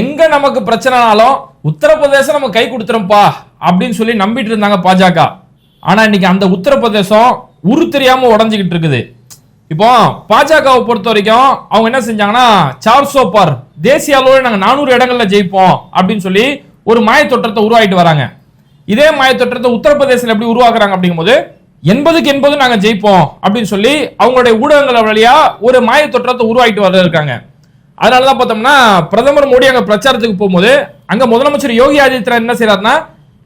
எங்க நமக்கு பிரச்சனைனாலும் உத்தரப்பிரதேசம் நம்ம கை கொடுத்துரும்பா அப்படின்னு சொல்லி நம்பிட்டு இருந்தாங்க பாஜக. ஆனா இன்னைக்கு அந்த உத்தரப்பிரதேசம் உரு தெரியாம உடஞ்சிக்கிட்டு இருக்குது. இப்போ பாஜகவை பொறுத்த வரைக்கும் அவங்க என்ன செஞ்சாங்கன்னா சார் சோப்பார் தேசிய அளவில் நாங்கள் நானூறு இடங்கள்ல ஜெயிப்போம் அப்படின்னு சொல்லி ஒரு மாயத்தொற்றத்தை உருவாகிட்டு வராங்க. இதே மாயத்தொற்றத்தை உத்தரப்பிரதேசத்தில் எப்படி உருவாக்குறாங்க அப்படிங்கும்போது எண்பதுக்கு எண்பது நாங்கள் ஜெயிப்போம் அப்படின்னு சொல்லி அவங்களுடைய ஊடகங்கள் வழியா ஒரு மாயத்தொற்றத்தை உருவாகிட்டு வர இருக்காங்க. அதனால தான் பார்த்தோம்னா பிரதமர் மோடி அங்கே பிரச்சாரத்துக்கு போகும்போது அங்கே முதலமைச்சர் யோகி ஆதித்யநாத் என்ன செய்யறாருன்னா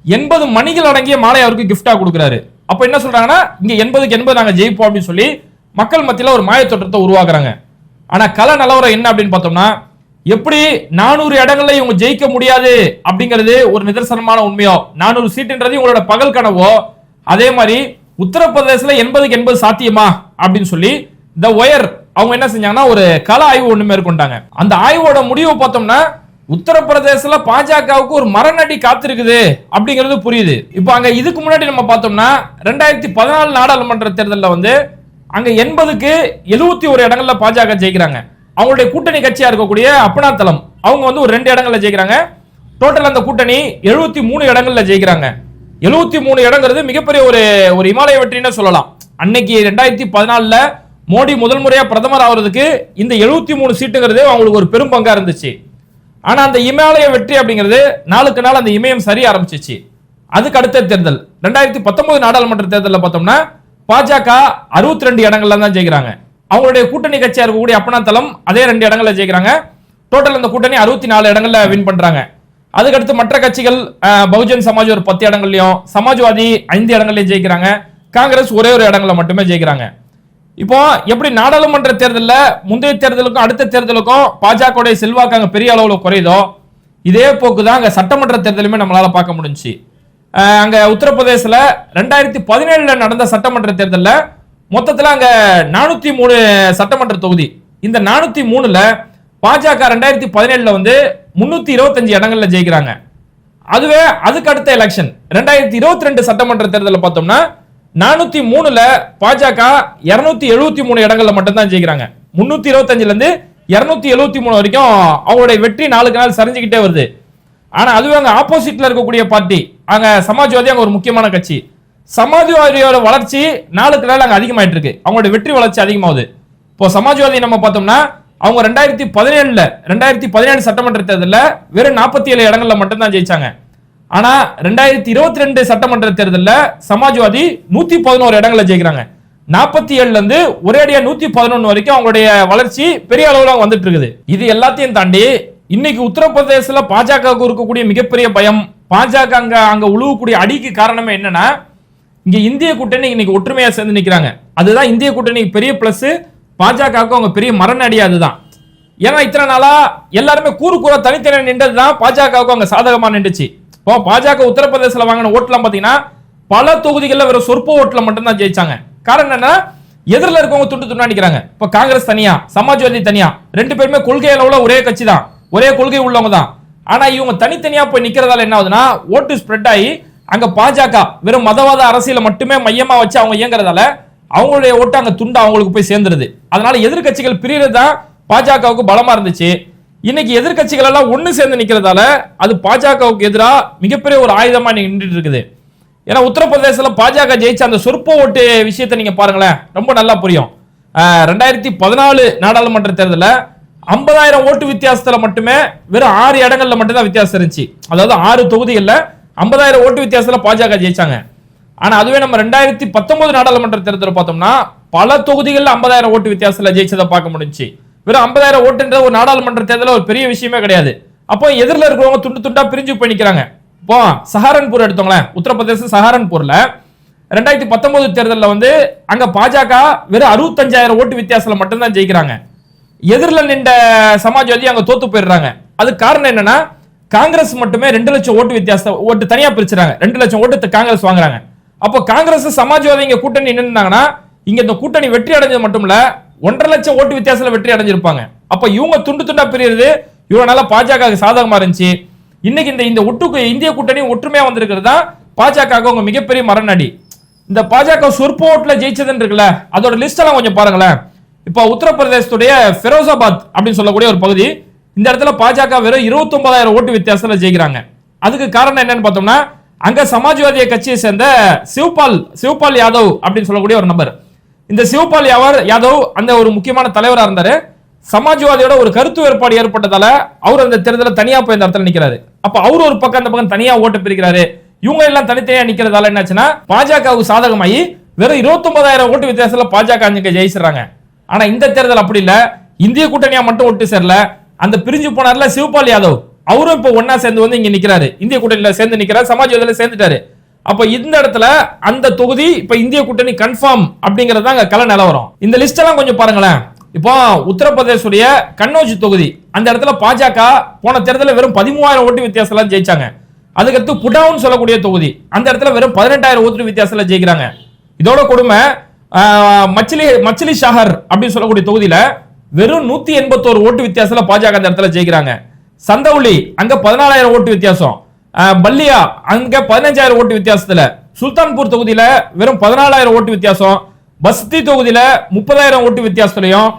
எண்பது மணிகள் அடங்கிய மாலை அவருக்கு கிஃப்டாக கொடுக்குறாரு. அப்போ என்ன சொல்றாங்கன்னா இங்கே எண்பதுக்கு எண்பது நாங்கள் ஜெயிப்போம் அப்படின்னு சொல்லி மக்கள் மத்தியில் ஒரு மாயத்தோற்றத்தை உருவாக்குறாங்க. ஆனால் கல நிலவரம் என்ன அப்படின்னு பார்த்தோம்னா எப்படி நானூறு இடங்கள்ல இவங்க ஜெயிக்க முடியாது அப்படிங்கிறது ஒரு நிதர்சனமான உண்மையோ நானூறு சீட்டுன்றது இவங்களோட பகல் கனவோ அதே மாதிரி உத்தரப்பிரதேசல எண்பதுக்கு எண்பது சாத்தியமா அப்படின்னு சொல்லி த ஒயர் அவங்க என்ன செஞ்சாங்கன்னா ஒரு கள ஆய்வு ஒண்ணு மேற்கொண்டாங்க. அந்த ஆய்வோட முடிவு பார்த்தோம்னா உத்தரப்பிரதேசல பாஜகவுக்கு ஒரு மரணடி காத்திருக்குது அப்படிங்கிறது புரியுது. இப்போ அங்க இதுக்கு முன்னாடி நம்ம பார்த்தோம்னா ரெண்டாயிரத்தி பதினாலு நாடாளுமன்ற தேர்தலில் வந்து அங்க எண்பதுக்கு எழுபத்தி ஒரு இடங்கள்ல பாஜக ஜெயிக்கிறாங்க. அவங்களுடைய கூட்டணி கட்சியா இருக்கக்கூடிய அப்பனா தளம் அவங்க வந்து ஒரு ரெண்டு இடங்கள்ல ஜெயிக்கிறாங்க. டோட்டல் அந்த கூட்டணி எழுபத்தி மூணு இடங்கள்ல ஜெயிக்கிறாங்க. எழுபத்தி மூணு இடங்கிறது மிகப்பெரிய ஒரு ஒரு இமாலய வெற்றின்னு சொல்லலாம். அன்னைக்கு ரெண்டாயிரத்தி பதினாலுல மோடி முதல் முறையாக பிரதமர் ஆகிறதுக்கு இந்த எழுபத்தி மூணு சீட்டுங்கிறது அவங்களுக்கு ஒரு பெரும் பங்காக இருந்துச்சு. ஆனால் அந்த இமாலய வெற்றி அப்படிங்கிறது நாளுக்கு நாள் அந்த இமயம் சரிய ஆரம்பிச்சிச்சு. அதுக்கு அடுத்த தேர்தல். ரெண்டாயிரத்தி பத்தொன்பது நாடாளுமன்ற தேர்தலில் பார்த்தோம்னா பாஜக அறுபத்தி ரெண்டு இடங்கள்ல தான் ஜெயிக்கிறாங்க. அவங்களுடைய கூட்டணி கட்சியாக இருக்கக்கூடிய அப்பனா தளம் அதே ரெண்டு இடங்கள்ல ஜெயிக்கிறாங்க. டோட்டல் அந்த கூட்டணி அறுபத்தி நாலு இடங்கள்ல வின் பண்றாங்க. அதுக்கடுத்து மற்ற கட்சிகள் பகுஜன் சமாஜ் ஒரு பத்து இடங்கள்லையும் சமாஜ்வாதி ஐந்து இடங்கள்லையும் ஜெயிக்கிறாங்க. காங்கிரஸ் ஒரே ஒரு இடங்கள்ல மட்டுமே ஜெயிக்கிறாங்க. இப்போ எப்படி நாடாளுமன்ற தேர்தலில் முந்தைய தேர்தலுக்கும் அடுத்த தேர்தலுக்கும் பாஜக செல்வாக்கு அங்கே பெரிய அளவில் குறையுதோ இதே போக்கு தான் அங்கே சட்டமன்ற தேர்தலுமே நம்மளால் பார்க்க முடிஞ்சுச்சு. அங்கே உத்தரப்பிரதேசில் ரெண்டாயிரத்தி பதினேழில் நடந்த சட்டமன்ற தேர்தலில் மொத்தத்தில் அங்கே நானூற்றி மூணு சட்டமன்ற தொகுதி. இந்த நானூற்றி மூணில் பாஜக ரெண்டாயிரத்தி பதினேழில் வந்து முந்நூற்றி இருபத்தஞ்சு இடங்களில் ஜெயிக்கிறாங்க. அதுவே அதுக்கு அடுத்த எலெக்ஷன் ரெண்டாயிரத்தி இருபத்தி ரெண்டு சட்டமன்ற தேர்தலில் பார்த்தோம்னா நானூத்தி மூணுல பாஜக இருநூத்தி எழுபத்தி மூணு இடங்கள்ல மட்டும்தான் ஜெயிக்கிறாங்க. முன்னூத்தி இருபத்தஞ்சுல இருந்து இருநூத்தி எழுபத்தி மூணு வரைக்கும் அவங்களுடைய வெற்றி நாளுக்கு நாள் சரிஞ்சுக்கிட்டே வருது. ஆனா அதுவே அங்க ஆப்போசிட்ல இருக்கக்கூடிய பார்ட்டி. அங்க சமாஜ்வாதி அங்க ஒரு முக்கியமான கட்சி. சமாஜ்வாதியோட வளர்ச்சி நாளுக்கு நாள் அங்க அதிகமாயிட்டு இருக்கு அவங்களோட வெற்றி வளர்ச்சி அதிகமாகுது. இப்போ சமாஜ்வாதி நம்ம பார்த்தோம்னா அவங்க ரெண்டாயிரத்தி பதினேழுல ரெண்டாயிரத்தி பதினேழு சட்டமன்ற தேர்தலில் வெறும் நாற்பத்தி ஏழு இடங்கள்ல மட்டும்தான் ஜெயிச்சாங்க. ஆனா ரெண்டாயிரத்தி இருபத்தி ரெண்டு சட்டமன்ற தேர்தலில் சமாஜ்வாதி நூத்தி பதினோரு இடங்களை ஜெயிக்கிறாங்க. நாற்பத்தி ஏழுல இருந்து ஒரேடியா நூத்தி பதினொன்னு வரைக்கும் அவங்களுடைய வளர்ச்சி பெரிய அளவுல வந்துட்டு இருக்குது இது எல்லாத்தையும் தாண்டி இன்னைக்கு உத்தரப்பிரதேசல பாஜகவுக்கு இருக்கக்கூடிய மிகப்பெரிய பயம் பாஜக அங்க அங்க உழுவக்கூடிய அடிக்கு காரணமே என்னன்னா இங்க இந்திய கூட்டணி இன்னைக்கு ஒற்றுமையா சேர்ந்து நிக்கிறாங்க. அதுதான் இந்திய கூட்டணிக்கு பெரிய பிளஸ் பாஜகவுக்கு அவங்க பெரிய மரணடி அதுதான். ஏன்னா இத்தனை நாளா எல்லாருமே கூறு கூற தனித்தனி நின்றதுதான் பாஜகவுக்கு அங்க சாதகமா நின்றுச்சு. இப்போ பாஜக உத்தரப்பிரதேசல வாங்கின ஓட்டுலாம் பாத்தீங்கன்னா பல தொகுதிகளில் வெறும் சொற்ப ஓட்டுல மட்டும்தான் ஜெயிச்சாங்க. காரணம் என்னன்னா எதிரில் இருக்கவங்க துண்டு துண்டா நிக்கிறாங்க. இப்போ காங்கிரஸ் தனியா சமாஜ்வாதி தனியா ரெண்டு பேருமே கொள்கை அளவுல ஒரே கட்சி தான் ஒரே கொள்கை உள்ளவங்க தான் ஆனா இவங்க தனித்தனியா போய் நிக்கிறதால என்ன ஆகுதுன்னா ஓட்டு ஸ்ப்ரெட் ஆகி அங்க பாஜக வெறும் மதவாத அரசியலை மட்டுமே மையமா வச்சு அவங்க இயங்குறதால அவங்களுடைய ஓட்டு அங்க துண்டு அவங்களுக்கு போய் சேர்ந்துருது. அதனால எதிர்க்கட்சிகள் பிரியறது தான் பாஜகவுக்கு பலமா இருந்துச்சு. இன்னைக்கு எதிர்கட்சிகள் எல்லாம் ஒன்று சேர்ந்து நிற்கிறதால அது பாஜகவுக்கு எதிராக மிகப்பெரிய ஒரு ஆயுதமாக இன்னைக்கு நின்றுட்டு இருக்குது. ஏன்னா உத்தரப்பிரதேசத்தில் பாஜக ஜெயிச்ச அந்த சொற்ப ஓட்டு விஷயத்தை நீங்கள் பாருங்களேன் ரொம்ப நல்லா புரியும். ரெண்டாயிரத்தி பதினாலு நாடாளுமன்ற தேர்தலில் ஐம்பதாயிரம் ஓட்டு வித்தியாசத்தில் மட்டுமே வெறும் ஆறு இடங்களில் மட்டும்தான் வித்தியாசம் இருந்துச்சு. அதாவது ஆறு தொகுதிகளில் ஐம்பதாயிரம் ஓட்டு வித்தியாசத்தில் பாஜக ஜெயிச்சாங்க. ஆனால் அதுவே நம்ம ரெண்டாயிரத்தி பத்தொன்பது நாடாளுமன்ற தேர்தலில் பார்த்தோம்னா பல தொகுதிகளில் ஐம்பதாயிரம் ஓட்டு வித்தியாசத்தில் ஜெயிச்சதை பார்க்க முடிஞ்சுச்சு. வெறும் ஐம்பதாயிரம் ஓட்டுன்றது ஒரு நாடாளுமன்ற தேர்தலில் ஒரு பெரிய விஷயமே கிடையாது. அப்போ எதிரில் இருக்கிறவங்க துண்டு துண்டா பிரிஞ்சு பண்ணிக்கிறாங்க இப்போ சஹாரன்பூர் எடுத்தோங்களேன். உத்தரப்பிரதேச சஹாரன்பூர்ல ரெண்டாயிரத்தி பத்தொன்பது தேர்தலில் வந்து அங்க பாஜக வெறும் அறுபத்தஞ்சாயிரம் ஓட்டு வித்தியாசத்தில் மட்டும்தான் ஜெயிக்கிறாங்க. எதிரில் நின்ற சமாஜ்வாதி அங்க தோத்து போயிடுறாங்க. அதுக்கு காரணம் என்னன்னா காங்கிரஸ் மட்டுமே ரெண்டு லட்சம் ஓட்டு வித்தியாசம் ஓட்டு தனியா பிரிச்சுறாங்க. ரெண்டு லட்சம் ஓட்டு காங்கிரஸ் வாங்குறாங்க. அப்போ காங்கிரஸ் சமாஜ்வாதி இங்க கூட்டணி நின்றுனாங்கன்னா இங்க இந்த கூட்டணி வெற்றி அடைஞ்சது மட்டும் இல்ல ஒன்றரை லட்சம் ஓட்டு வித்தியாசத்துல வெற்றி அடைஞ்சிருப்பாங்க. அப்ப இவங்க துண்டு துண்டா இவ்வளோ இவனால பாஜக சாதகமா இருந்துச்சு. இன்னைக்கு இந்த இந்த ஒட்டுக்கு இந்திய கூட்டணி ஒற்றுமையா வந்திருக்கிறது தான் பாஜக உங்க மிகப்பெரிய மரணடி இந்த பாஜக சொற்ப ஓட்டுல ஜெயிச்சதுன்னு இருக்குல்ல அதோட லிஸ்ட் எல்லாம் கொஞ்சம் பாருங்களேன். இப்போ உத்தரப்பிரதேசத்துடைய ஃபெரோசாபாத் அப்படின்னு சொல்லக்கூடிய ஒரு பகுதி இந்த இடத்துல பாஜக வெறும் 29000 ஓட்டு வித்தியாசத்துல ஜெயிக்கிறாங்க. அதுக்கு காரணம் என்னன்னு பார்த்தோம்னா அங்க சமாஜ்வாதிய கட்சியை சேர்ந்த சிவபால் சிவபால் யாதவ் அப்படின்னு சொல்லக்கூடிய ஒரு நபர். இந்த சிவபால் யாவர் யாதவ் அந்த ஒரு முக்கியமான தலைவராக இருந்தாரு. சமாஜ்வாதியோட ஒரு கருத்து வேறுபாடு ஏற்பட்டதால அவர் அந்த தேர்தலில் தனியா போய் இந்த இடத்துல நிக்கிறாரு. அப்ப அவர் ஒரு பக்கம் அந்த பக்கம் தனியா ஓட்டு பிரிக்கிறாரு. இவங்க எல்லாம் தனித்தனியா நிக்கிறதால என்னாச்சுன்னா பாஜகவுக்கு சாதகமாயி வெறும் 29000 ஓட்டு வித்தியாசத்துல பாஜக அங்க ஜெயிச்சிடுறாங்க. ஆனா இந்த தேர்தல் அப்படி இல்ல. இந்திய கூட்டணியா மட்டும் ஓட்டு சேரல. அந்த பிரிஞ்சு போனார்ல சிவபால் யாதவ். அவரும் இப்ப ஒன்னா சேர்ந்து வந்து இங்க நிக்கிறாரு. இந்திய கூட்டணியில சேர்ந்து நிக்கிறாரு சமாஜ்வாதியில சேர்ந்துட்டாரு. அப்ப இந்த இடத்துல அந்த தொகுதி இப்ப இந்திய கூட்டணி கன்ஃபார்ம் அப்படிங்கறது தான் கள நிலவரம். இந்த லிஸ்ட் எல்லாம் கொஞ்சம் பாருங்களேன். இப்போ உத்தரப்பிரதேசுடைய கண்ணோஜி தொகுதி அந்த இடத்துல பாஜக போன தேர்தலில் வெறும் பதிமூவாயிரம் ஓட்டு வித்தியாசம்லாம் ஜெயிச்சாங்க. அதுக்கடுத்து புடாவுன்னு சொல்லக்கூடிய தொகுதி அந்த இடத்துல வெறும் பதினெட்டாயிரம் ஓட்டு வித்தியாசத்தில் ஜெயிக்கிறாங்க. இதோட கொடுமை மச்சிலி மச்சிலி ஷஹர் அப்படின்னு சொல்லக்கூடிய தொகுதியில வெறும் நூத்தி எண்பத்தோரு ஓட்டு வித்தியாசத்தில் பாஜக அந்த இடத்துல ஜெயிக்கிறாங்க. சந்தவுளி அங்க பதினாலாயிரம் ஓட்டு வித்தியாசம். பல்லியா அங்க பதினஞ்சாயிரம் ஓட்டு வித்தியாசத்துல. சுல்தான்பூர் தொகுதியில வெறும் பதினாலாயிரம் ஓட்டு வித்தியாசம். பஸ்தி தொகுதியில முப்பதாயிரம் ஓட்டு வித்தியாசத்துலயும்.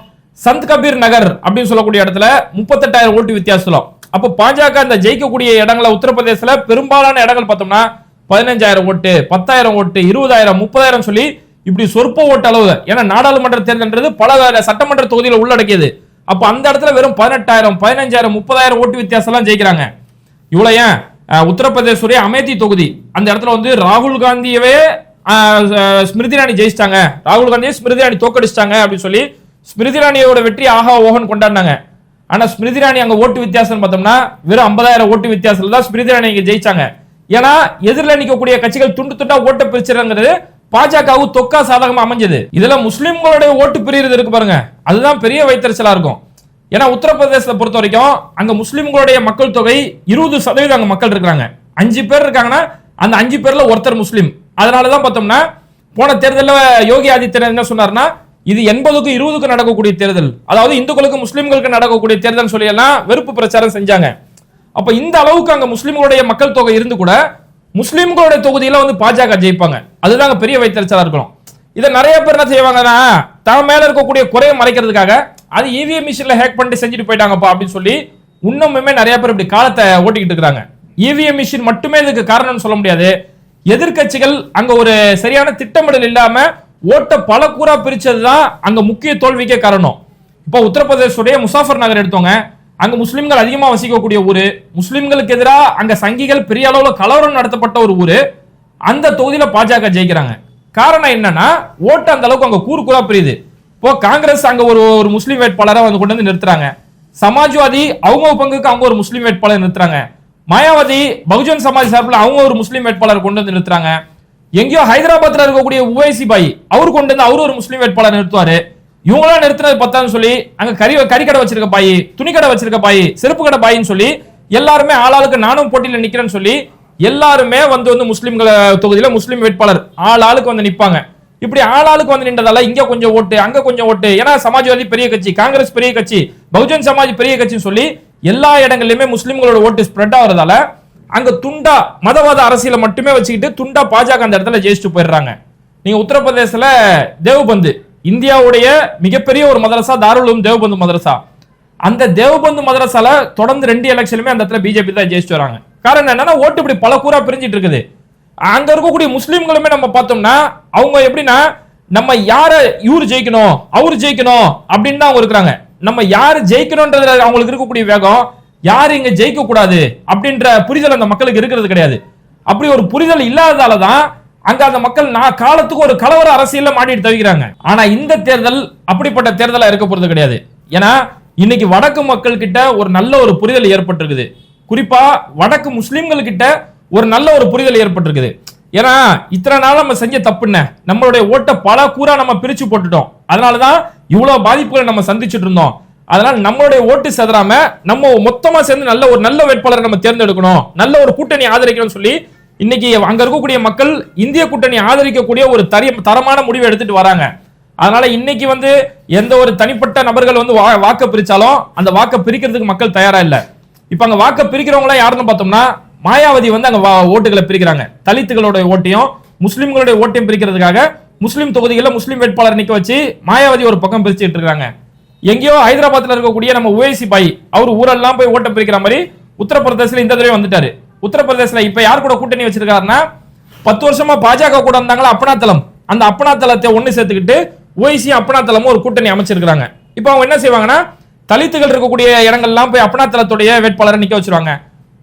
சந்த் கபீர் நகர் அப்படின்னு சொல்லக்கூடிய இடத்துல முப்பத்தெட்டாயிரம் ஓட்டு வித்தியாசத்துல அப்போ பாஜக இந்த ஜெயிக்கக்கூடிய இடங்களை உத்தரப்பிரதேசல பெரும்பாலான இடங்கள் பார்த்தோம்னா பதினஞ்சாயிரம் ஓட்டு பத்தாயிரம் ஓட்டு இருபதாயிரம் முப்பதாயிரம் சொல்லி இப்படி சொற்ப ஓட்டு அளவு. ஏன்னா நாடாளுமன்ற தேர்தல்ன்றது பல சட்டமன்ற தொகுதியில உள்ளடக்கியது. அப்ப அந்த இடத்துல வெறும் பதினெட்டாயிரம் பதினஞ்சாயிரம் முப்பதாயிரம் ஓட்டு வித்தியாசம் எல்லாம் ஜெயிக்கிறாங்க. இவ்வளவு ஏன்? உத்தரப்பிரதேசுடைய அமேதி தொகுதி. அந்த இடத்துல வந்து ராகுல் காந்தியவே ஸ்மிருதி ராணி ஜெயிச்சிட்டாங்க. ராகுல் காந்தியை ஸ்மிருதி ராணி தோக்கடிச்சிட்டாங்க அப்படின்னு சொல்லி ஸ்மிருதி ராணியோட வெற்றி ஆஹா ஓஹன் கொண்டாடினாங்க. ஆனா ஸ்மிருதி ராணி அங்க ஓட்டு வித்தியாசம் பார்த்தோம்னா வெறும் 50000 ஓட்டு வித்தியாசத்துல தான் ஸ்மிருதி ராணி இங்க ஜெயிச்சாங்க. ஏன்னா எதிரில் நிற்கக்கூடிய கட்சிகள் துண்டு துண்டா ஓட்டை பிரிச்சிருங்கிறது பாஜகவு தொக்கா சாதகமா அமைஞ்சது. இதுல முஸ்லிம்களுடைய ஓட்டு பிரிகிறது இருக்கு பாருங்க. அதுதான் பெரிய வைத்தறிச்சலா இருக்கும். ஏன்னா உத்தரப்பிரதேசத்தை பொறுத்த வரைக்கும் அங்க முஸ்லிம்களுடைய மக்கள் தொகை இருபது சதவீதம் அங்க மக்கள் இருக்கிறாங்க. அஞ்சு பேர் இருக்காங்கன்னா அந்த அஞ்சு பேர்ல ஒருத்தர் முஸ்லீம். அதனாலதான் பார்த்தோம்னா போன தேர்தலில் யோகி ஆதித்யநாத் என்ன சொன்னார்னா இது எண்பதுக்கு இருபதுக்கு நடக்கக்கூடிய தேர்தல். அதாவது இந்துக்களுக்கு முஸ்லீம்களுக்கு நடக்கக்கூடிய தேர்தல் சொல்லி எல்லாம் வெறுப்பு பிரச்சாரம் செஞ்சாங்க. அப்ப இந்த அளவுக்கு அங்க முஸ்லீம்களுடைய மக்கள் தொகை இருந்து கூட முஸ்லீம்களுடைய தொகுதியில வந்து பாஜக ஜெயிப்பாங்க. அதுதாங்க பெரிய வைத்தறிச்சலா இருக்கணும். இதை நிறைய பேர் என்ன செய்வாங்கன்னா தான் மேல இருக்கக்கூடிய குறையை மறைக்கிறதுக்காக அது இவிஎம் மிஷின்ல ஹேக் பண்ணிட்டு செஞ்சுட்டு போயிட்டாங்கப்பா அப்படின்னு சொல்லி இன்னுமுமே நிறைய பேர் இப்படி காலத்தை ஓட்டிக்கிட்டு இருக்காங்க. இவிஎம் மிஷின் மட்டுமே இதுக்கு காரணம்னு சொல்ல முடியாது. எதிர்க்கட்சிகள் அங்க ஒரு சரியான திட்டமிடல் இல்லாம ஓட்ட பல கூறா பிரிச்சதுதான் அங்க முக்கிய தோல்விக்கே காரணம். இப்போ உத்தரப்பிரதேசுடைய முசாஃபர் நகர் எடுத்தோங்க. அங்க முஸ்லிம்கள் அதிகமா வசிக்கக்கூடிய ஊரு. முஸ்லிம்களுக்கு எதிராக அங்க சங்கிகள் பெரிய அளவுல கலவரம் நடத்தப்பட்ட ஒரு ஊரு. அந்த தொகுதியில பாஜக ஜெயிக்கிறாங்க. காரணம் என்னன்னா ஓட்டு அந்த அளவுக்கு அங்க கூறு கூறா பிரியுது. இப்போ காங்கிரஸ் அங்க ஒரு ஒரு முஸ்லீம் வேட்பாளரை வந்து கொண்டு வந்து நிறுத்துறாங்க. சமாஜ்வாதி அவங்க பங்குக்கு அவங்க ஒரு முஸ்லீம் வேட்பாளர் நிறுத்துறாங்க. மாயாவதி பகுஜன் சமாஜ் சார்பில் அவங்க ஒரு முஸ்லீம் வேட்பாளர் கொண்டு வந்து நிறுத்துறாங்க. எங்கேயோ ஹைதராபாத்ல இருக்கக்கூடிய உவைசி பாய் அவர் கொண்டு வந்து அவரு ஒரு முஸ்லீம் வேட்பாளர் நிறுத்துவாரு. இவங்களாம் நிறுத்தினது பத்தான்னு சொல்லி அங்க கறி கறிக்கடை வச்சிருக்க பாய் துணிக்கடை வச்சிருக்க பாய் செருப்பு கடை பாயின்னு சொல்லி எல்லாருமே ஆளாளுக்கு நானும் போட்டியில நிக்கிறேன்னு சொல்லி எல்லாருமே வந்து வந்து முஸ்லீம்கள தொகுதியில முஸ்லீம் வேட்பாளர் ஆள் ஆளுக்கு வந்து நிப்பாங்க. இப்படி ஆளாளுக்கு வந்து நின்றதால இங்க கொஞ்சம் ஓட்டு அங்க கொஞ்சம் ஓட்டு. ஏன்னா சமாஜ்வாதி பெரிய கட்சி காங்கிரஸ் பெரிய கட்சி பகுஜன் சமாஜ் பெரிய கட்சின்னு சொல்லி எல்லா இடங்கள்லயுமே முஸ்லிம்களோட ஓட்டு ஸ்ப்ரெட் ஆகுறதால அங்க துண்டா மதவாத அரசியலை மட்டுமே வச்சுக்கிட்டு துண்டா பாஜக அந்த இடத்துல ஜெயிச்சுட்டு போயிடுறாங்க. நீங்க உத்தரப்பிரதேசல தேவ்பந்து இந்தியாவுடைய மிகப்பெரிய ஒரு மதரசா தாருலும் தேவ்பந்து மதரசா. அந்த தேவபந்து மதரசால தொடர்ந்து ரெண்டு எலெக்ஷனுமே அந்த இடத்துல பிஜேபி தான் ஜெயிச்சுட்டு வராங்க. காரணம் என்னன்னா ஓட்டு இப்படி பல கூறா பிரிஞ்சிட்டு இருக்குது. அங்க இருக்கக்கூடிய முஸ்லீம்களுமே நம்ம பார்த்தோம்னா அவங்க எப்படின்னா நம்ம யார இவரு ஜெயிக்கணும் அவர் ஜெயிக்கணும் அப்படின்னு தான் அவங்க இருக்கிறாங்க. நம்ம யாரு ஜெயிக்கணும்ன்றதுல அவங்களுக்கு இருக்கக்கூடிய வேகம் யாரு இங்க ஜெயிக்க கூடாது அப்படின்ற புரிதல் அந்த மக்களுக்கு இருக்கிறது கிடையாது. அப்படி ஒரு புரிதல் இல்லாததால தான் அங்க அந்த மக்கள் நான் காலத்துக்கு ஒரு கலவர அரசியல மாட்டிட்டு தவிக்கிறாங்க. ஆனா இந்த தேர்தல் அப்படிப்பட்ட தேர்தலா இருக்க போறது கிடையாது. ஏன்னா இன்னைக்கு வடக்கு மக்கள் கிட்ட ஒரு நல்ல ஒரு புரிதல் ஏற்பட்டிருக்குது. குறிப்பா வடக்கு முஸ்லிம்கள் கிட்ட ஒரு நல்ல ஒரு புரிதல் ஏற்பட்டிருக்குது. ஏன்னா இத்தனை நாள் நம்ம செஞ்ச தப்புன்னு நம்மளுடைய ஓட்டை பல கூறா நம்ம பிரிச்சு போட்டுட்டோம். அதனாலதான் இவ்வளவு பாதிப்புகளை நம்ம சந்திச்சுட்டு இருந்தோம். அதனால நம்மளுடைய ஓட்டு செதறாம நம்ம மொத்தமா சேர்ந்து நல்ல ஒரு நல்ல வேட்பாளரை நம்ம தேர்ந்தெடுக்கணும். நல்ல ஒரு கூட்டணி ஆதரிக்கணும்னு சொல்லி இன்னைக்கு அங்க இருக்கக்கூடிய மக்கள் இந்திய கூட்டணி ஆதரிக்கக்கூடிய ஒரு தரிய தரமான முடிவை எடுத்துட்டு வராங்க. அதனால இன்னைக்கு வந்து எந்த ஒரு தனிப்பட்ட நபர்கள் வந்து வா- வாக்க பிரிச்சாலும் அந்த வாக்க பிரிக்கிறதுக்கு மக்கள் தயாரா இல்ல. இப்ப அங்க வாக்க பிரிக்கிறவங்களா யாருன்னு பார்த்தோம்னா மாயாவதி வந்து அங்க வா- ஓட்டுகளை பிரிக்கிறாங்க. தலித்துகளோட ஓட்டையும் முஸ்லிம்களுடைய ஓட்டையும் பிரிக்கிறதுக்காக முஸ்லிம் தொகுதிகளில் முஸ்லிம் வேட்பாளர் நிக்க வச்சு மாயாவதி ஒரு பக்கம் பிரிச்சுட்டு இருக்காங்க. எங்கேயோ ஹைதராபாத்ல இருக்கக்கூடிய நம்ம உவேசி பாய் அவர் ஊரெல்லாம் போய் ஓட்ட பிரிக்கிற மாதிரி உத்தரப்பிரதேசல இந்த தடவை வந்துட்டாரு. உத்தரப்பிரதேசல இப்ப யார் கூட கூட்டணி வச்சிருக்காருன்னா பத்து வருஷமா பாஜக கூட இருந்தாங்களா அப்பனாத்தலம் அந்த அப்பனாத்தலத்தை ஒண்ணு சேர்த்துக்கிட்டு ஓய்சி அப்பனாத்தலமும் ஒரு கூட்டணி அமைச்சிருக்காங்க இப்போ அவங்க என்ன செய்வாங்கன்னா தலித்துகள் இருக்கக்கூடிய இடங்கள்லாம் போய் அப்பனாத்தலத்துடைய வேட்பாளரை நிக்க வச்சிருவாங்க.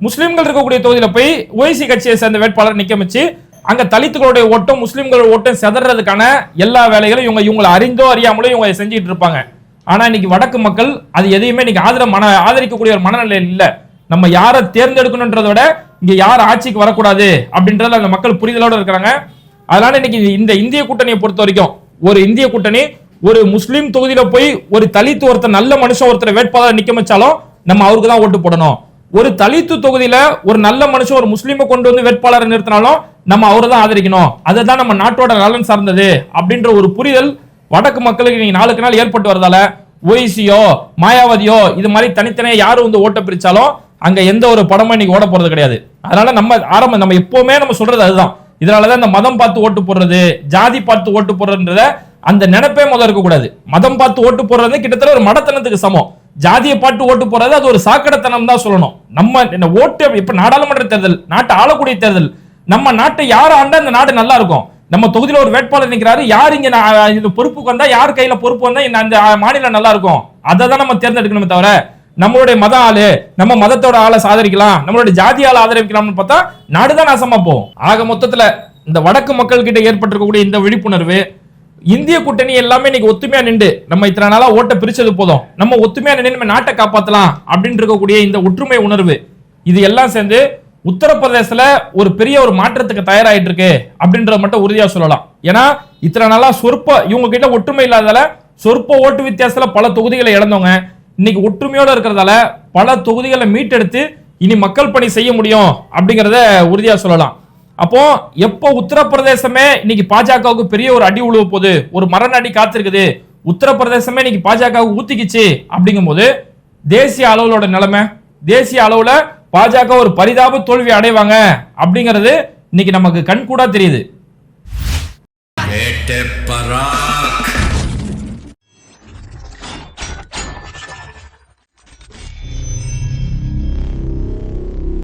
முஸ்லீம்கள் இருக்கக்கூடிய தொகுதியில போய் ஓய்சி கட்சியை சேர்ந்த வேட்பாளர் நிக்கமிச்சு அங்க தலித்துகளுடைய ஓட்டம் முஸ்லிம்கள் ஓட்டம் செதறதுக்கான எல்லா வேலைகளும் இவங்க இவங்களை அறிந்தோ அறியாமலோ இவங்க செஞ்சுட்டு இருப்பாங்க. ஆனா இன்னைக்கு வடக்கு மக்கள் அது எதையுமே இன்னைக்கு ஆதர மன ஆதரிக்கக்கூடிய ஒரு மனநிலை இல்லை. நம்ம யாரை தேர்ந்தெடுக்கணுன்றத விட இங்க யார் ஆட்சிக்கு வரக்கூடாது அப்படின்றத அந்த மக்கள் புரிதலோட இருக்கிறாங்க. அதனால இன்னைக்கு இந்த இந்திய கூட்டணியை பொறுத்த வரைக்கும் ஒரு இந்திய கூட்டணி ஒரு முஸ்லீம் தொகுதியில போய் ஒரு தலித்து ஒருத்தர் நல்ல மனுஷன் ஒருத்தர் வேட்பாளர் நிக்க வச்சாலும் நம்ம அவருக்கு தான் ஓட்டு போடணும். ஒரு தலித்து தொகுதியில ஒரு நல்ல மனுஷன் ஒரு முஸ்லீமை கொண்டு வந்து வேட்பாளரை நிறுத்தினாலும் நம்ம அவரை தான் ஆதரிக்கணும். அதுதான் நம்ம நாட்டோட நலன் சார்ந்தது அப்படின்ற ஒரு புரிதல் வடக்கு மக்களுக்கு நீங்க நாளுக்கு நாள் ஏற்பட்டு வரதால ஒய்சியோ மாயாவதியோ இது மாதிரி தனித்தனியா யாரு வந்து ஓட்ட பிரிச்சாலும் அங்க எந்த ஒரு படமும் இன்னைக்கு ஓட போறது கிடையாது. அதனால நம்ம ஆரம்பம் நம்ம எப்பவுமே நம்ம சொல்றது அதுதான். இதனாலதான் இந்த மதம் பார்த்து ஓட்டு போடுறது ஜாதி பார்த்து ஓட்டு போடுறதுன்றத அந்த நினைப்பே முதல்ல இருக்கக்கூடாது. மதம் பார்த்து ஓட்டு போடுறது கிட்டத்தட்ட ஒரு மடத்தனத்துக்கு சமம். ஜாதியை பாட்டு ஓட்டு போறது அது ஒரு சாக்கடைத்தனம் தான் சொல்லணும். நம்ம இந்த ஓட்டு இப்ப நாடாளுமன்ற தேர்தல் நாட்டை ஆளக்கூடிய தேர்தல் நம்ம நாட்டை யார் ஆண்டா இந்த நாடு நல்லா இருக்கும். நம்ம தொகுதியில் ஒரு வேட்பாளர் நிற்கிறாரு யார் இங்க பொறுப்பு இந்த வந்தா யார் கையில பொறுப்பு வந்தா இந்த அந்த மாநிலம் நல்லா இருக்கும். அதை தான் நம்ம தேர்ந்தெடுக்கணுமே தவிர நம்மளுடைய மத ஆளு நம்ம மதத்தோட ஆளை சாதரிக்கலாம் நம்மளுடைய ஜாதி ஆளை ஆதரிக்கலாம்னு பார்த்தா நாடுதான் நாசமா போகும். ஆக மொத்தத்துல இந்த வடக்கு மக்கள் கிட்ட ஏற்பட்டிருக்கக்கூடிய இந்த விழிப்புணர்வு இந்திய கூட்டணி எல்லாமே இன்னைக்கு ஒத்துமையா நின்று நம்ம இத்தனை நாளா ஓட்ட பிரிச்சது போதும். நம்ம ஒத்துமையா நின்று நம்ம நாட்டை காப்பாத்தலாம் அப்படின்னு இருக்கக்கூடிய இந்த ஒற்றுமை உணர்வு. இது எல்லாம் சேர்ந்து உத்தரப்பிரதேசல ஒரு பெரிய ஒரு மாற்றத்துக்கு தயாராயிட்டு இருக்கு அப்படின்றத மட்டும் உறுதியா சொல்லலாம். ஏன்னா இத்தனை நாளா சொற்ப இவங்க கிட்ட ஒற்றுமை இல்லாதால சொற்ப ஓட்டு வித்தியாசத்துல பல தொகுதிகளை இழந்தவங்க. இன்னைக்கு ஒற்றுமையோட இருக்கிறதால பல தொகுதிகளை மீட்டெடுத்து இனி மக்கள் பணி செய்ய முடியும் அப்படிங்கறத உறுதியா சொல்லலாம். அப்போ எப்போ உத்தரப்பிரதேசமே இன்னைக்கு பாஜகவுக்கு பெரிய ஒரு அடி உழுவ போகுது ஒரு மரண அடி காத்திருக்குது உத்தரப்பிரதேசமே இன்னைக்கு பாஜகவுக்கு ஊத்திக்கிச்சு அப்படிங்கும் போது தேசிய அளவுலோட நிலைமை தேசிய அளவுல பாஜக ஒரு பரிதாப தோல்வி அடைவாங்க அப்படிங்கிறது இன்னைக்கு நமக்கு கண் கூட தெரியுது